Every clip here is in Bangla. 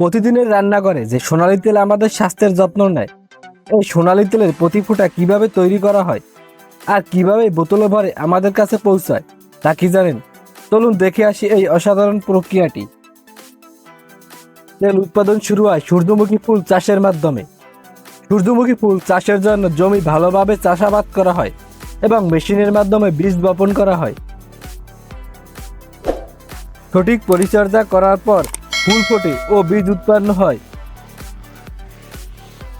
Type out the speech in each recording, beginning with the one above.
প্রতিদিনের রান্নাঘরে যে সোনালী তেল আমাদের স্বাস্থ্যের যত্ন নেয়, এই সোনালী তেলের প্রতি ফোঁটা কীভাবে তৈরি করা হয় আর কীভাবে বোতলে ভরে আমাদের কাছে পৌঁছায়, তা কি জানেন? চলুন দেখে আসি এই অসাধারণ প্রক্রিয়াটি। তেল উৎপাদন শুরু হয় সূর্যমুখী ফুল চাষের মাধ্যমে। সূর্যমুখী ফুল চাষের জন্য জমি ভালোভাবে চাষাবাদ করা হয় এবং মেশিনের মাধ্যমে বীজ বপন করা হয়। সঠিক পরিচর্যা করার পর ফুল ফোটে ও বীজ উৎপন্ন হয়।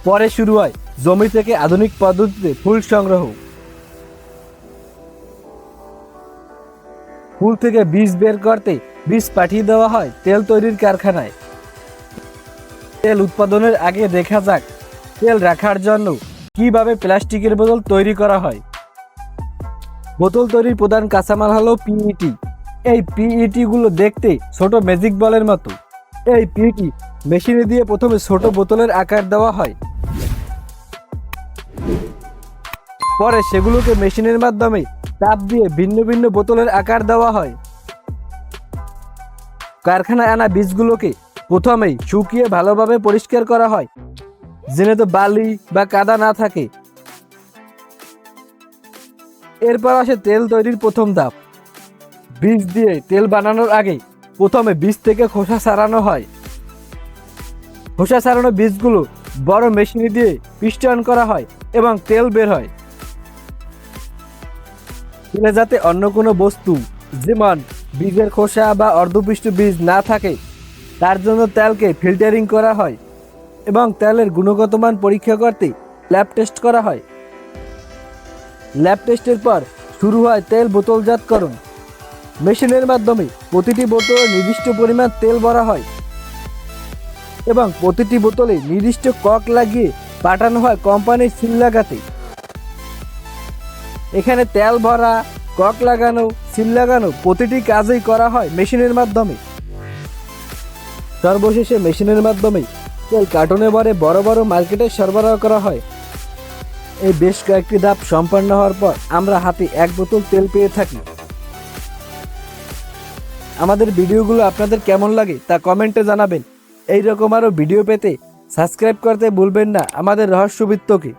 পরে শুরু হয় জমি থেকে আধুনিক পদ্ধতিতে ফুল সংগ্রহ। ফুল থেকে বীজ বের করতে বীজ পাঠিয়ে দেওয়া হয় তেল তৈরির কারখানায়। তেল উৎপাদনের আগে দেখা যাক তেল রাখার জন্য কীভাবে প্লাস্টিকের বোতল তৈরি করা হয়। বোতল তৈরির প্রধান কাঁচামাল হলো পিইটি এই পিইটি গুলো দেখতে ছোট ম্যাজিক বলের মতো। এই পিইটি, মেশিনে দিয়ে প্রথমে ছোট বোতলের আকার দেওয়া হয়। পরে সেগুলোকে মেশিনের মাধ্যমে চাপ দিয়ে ভিন্ন ভিন্ন বোতলের আকার দেওয়া হয়। কারখানায় আনা বীজগুলোকে প্রথমেই শুকিয়ে ভালোভাবে পরিষ্কার করা হয়, যেন তো বালি বা কাদা না থাকে। এরপর আসে তেল তৈরির প্রথম ধাপ। বীজ দিয়ে তেল বানানোর আগে প্রথমে বীজ থেকে খোসা ছাড়ানো হয়। খোসা ছাড়ানো বীজগুলো বড় মেশিনে দিয়ে পিস্টন করা হয় এবং তেল বের হয়। তেলে যাতে অন্য কোনো বস্তু, যেমন বীজের খোসা বা অর্ধপিষ্ট বীজ না থাকে, তার জন্য তেলকে ফিল্টারিং করা হয় এবং তেলের গুণগত মান পরীক্ষা করতে ল্যাব টেস্ট করা হয়। ল্যাব টেস্টের পর শুরু হয় তেল বোতলজাতকরণ মেশিনের মাধ্যমে প্রতিটি বোতলে নির্দিষ্ট পরিমাণ তেল ভরা হয় এবং প্রতিটি বোতলে নির্দিষ্ট কক লাগিয়ে পাঠানো হয় কোম্পানির সিল লাগাতে। এখানে তেল ভরা, কক লাগানো, সিল লাগানো প্রতিটি কাজই করা হয় মেশিনের মাধ্যমে। সর্বশেষে মেশিনের মাধ্যমে তেল কার্টনে ভরে বড় বড় মার্কেটে সরবরাহ করা হয়। এই বেশ কয়েকটি ধাপ সম্পন্ন হওয়ার পর আমরা হাতে এক বোতল তেল পেয়ে থাকি। আমাদের ভিডিওগুলো আপনাদের কেমন লাগে তা কমেন্টে জানাবেন। এই রকম আরও ভিডিও পেতে সাবস্ক্রাইব করতে ভুলবেন না আমাদের রহস্যবৃত্তকে।